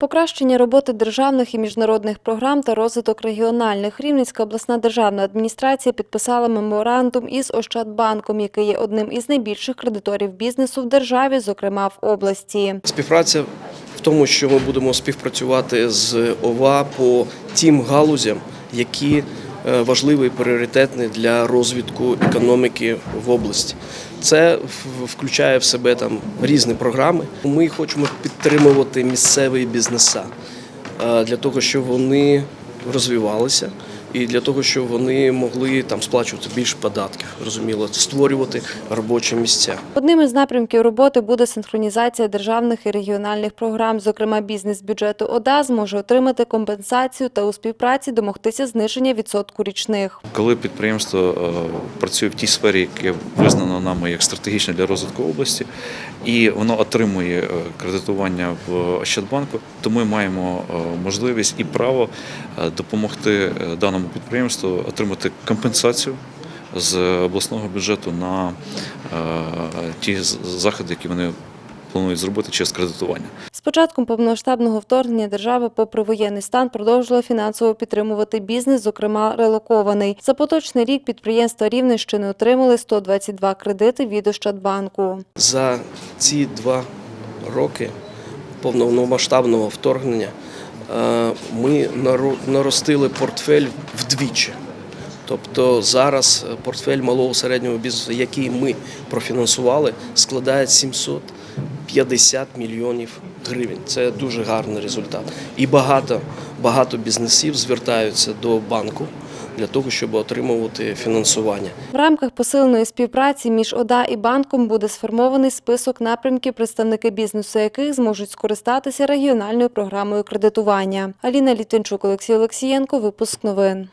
Покращення роботи державних і міжнародних програм та розвиток регіональних. Рівненська обласна державна адміністрація підписала меморандум із Ощадбанком, який є одним із найбільших кредиторів бізнесу в державі, зокрема в області. Співпраця в тому, що ми будемо співпрацювати з ОВА по тим галузям, які е, важливі і пріоритетні для розвитку економіки в області. Це включає в себе там різні програми. Ми хочемо підтримувати місцеві бізнеса е, для того, щоб вони розвивалися. І для того, щоб вони могли там сплачувати більше податків, розуміло, створювати робочі місця. Одним із напрямків роботи буде синхронізація державних і регіональних програм. Зокрема, бізнес бюджету ОДА зможе отримати компенсацію та у співпраці домогтися зниження відсотку річних. Коли підприємство е, працює в тій сфері, яке визнано нами як стратегічне для розвитку області, і воно отримує е, кредитування в Ощадбанку, то ми маємо е, можливість і право допомогти е, даному підприємству отримати компенсацію з обласного бюджету на е, ті з- заходи, які вони планують зробити через кредитування. З початком повномасштабного вторгнення держава, попри воєнний стан, продовжила фінансово підтримувати бізнес, зокрема релокований. За поточний рік підприємства Рівненщини отримали 122 кредити від Ощадбанку. За ці два роки повномасштабного вторгнення ми наро- наростили портфель вдвічі. Тобто зараз е, портфель малого середнього бізнесу, який ми профінансували, складає 750 мільйонів гривень. Це дуже гарний результат. І багато, багато бізнесів звертаються до банку для того, щоб отримувати фінансування. В рамках посиленої співпраці між ОДА і банком буде сформований список напрямків, представники бізнесу яких зможуть скористатися регіональною програмою кредитування. Аліна Літвінчук, Олексій Олексієнко, випуск новин.